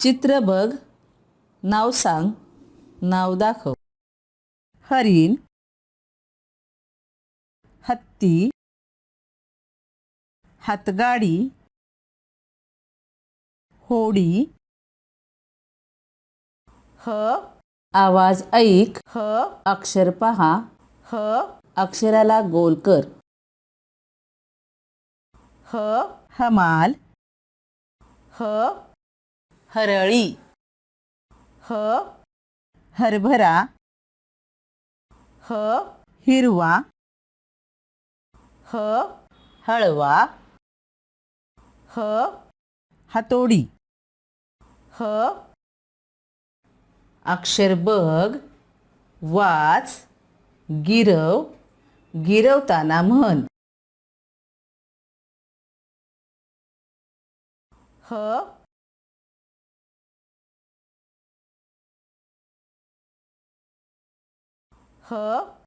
चित्र बघ. नाव सांग. नाव दाखव. हरिण. हत्ती. हातगाडी. होडी. ह. आवाज ऐक. ह. अक्षर पहा. ह. अक्षराला गोल कर. ह. हमाल. ह. हरळी. ह हरभरा. ह हिरवा. ह हळवा. ह हातोडी. ह अक्षर बघ वाच गिरव गिरवताना म्हण. ह ह